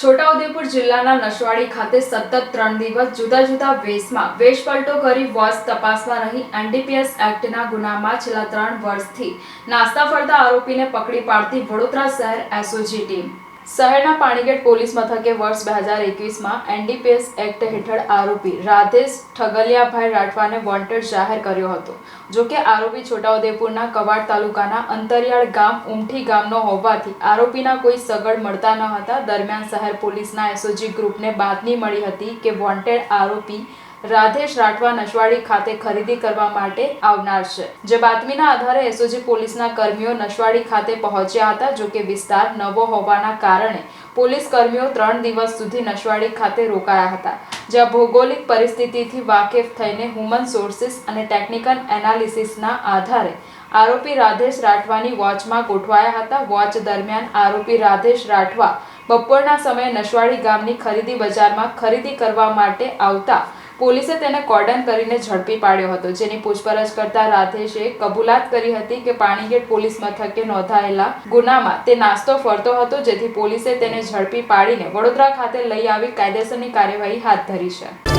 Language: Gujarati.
છોટાઉદેપુર જિલ્લાના નશવાડી ખાતે સતત ત્રણ દિવસ જુદા જુદા વેશમાં વેશપલટો કરી વોચ તપાસમાં રહી એનડીપીએસ એક્ટના ગુનામાં છેલ્લા ત્રણ વર્ષથી નાસ્તા ફરતા આરોપીને પકડી પાડતી વડોદરા શહેર એસઓજી ટીમ. શહેરના પાણીગેટ પોલીસ મથકે વર્ષ બે હજાર એકવીસમાં એનડીપીએસ એક્ટ હેઠળ આરોપી રાધેશ ઠગલિયાભાઈ રાઠવાને વોન્ટેડ જાહેર કર્યો હતો, જો કે આરોપી છોટાઉદેપુરના કવાડ તાલુકાના અંતરિયાળ ગામ ઉમઠી ગામનો હોવાથી આરોપીના કોઈ સગડ મળતા ન હતા. દરમિયાન શહેર પોલીસના એસઓજી ગ્રુપને બાતમી મળી હતી કે વોન્ટેડ આરોપી રાધેશ રાઠવા નશવાડી ખાતે ખરીદી કરવા માટે આવનાર છે. જે બાતમીના આધારે એસઓજી પોલીસના કર્મીઓ નશવાડી ખાતે પહોંચ્યા હતા, જો કે વિસ્તાર નવો હોવાના કારણે પોલીસ કર્મીઓ ત્રણ દિવસ સુધી નશવાડી ખાતે રોકાયા હતા. જ્યાં ભૌગોલિક પરિસ્થિતિથી વાકેફ થઈને હ્યુમન સોર્સિસ અને ટેકનિકલ એનાલિસિસના આધારે આરોપી રાધેશ રાઠવાની વોચમાં ગોઠવાયા હતા. વોચ દરમિયાન આરોપી રાધેશ રાઠવા બપોરના સમયે નશવાડી ગામની ખરીદી બજારમાં ખરીદી કરવા માટે આવતા પોલીસે તેને કોર્ડન કરીને ઝડપી પાડ્યો હતો, જેની પૂછપરછ કરતા રાધેશે કબૂલાત કરી હતી કે પાણીગેટ પોલીસ મથકે નોંધાયેલા ગુનામાં તે નાસ્તો ફરતો હતો, જેથી પોલીસે તેને ઝડપી પાડીને વડોદરા ખાતે લઈ આવી કાયદેસરની કાર્યવાહી હાથ ધરી છે.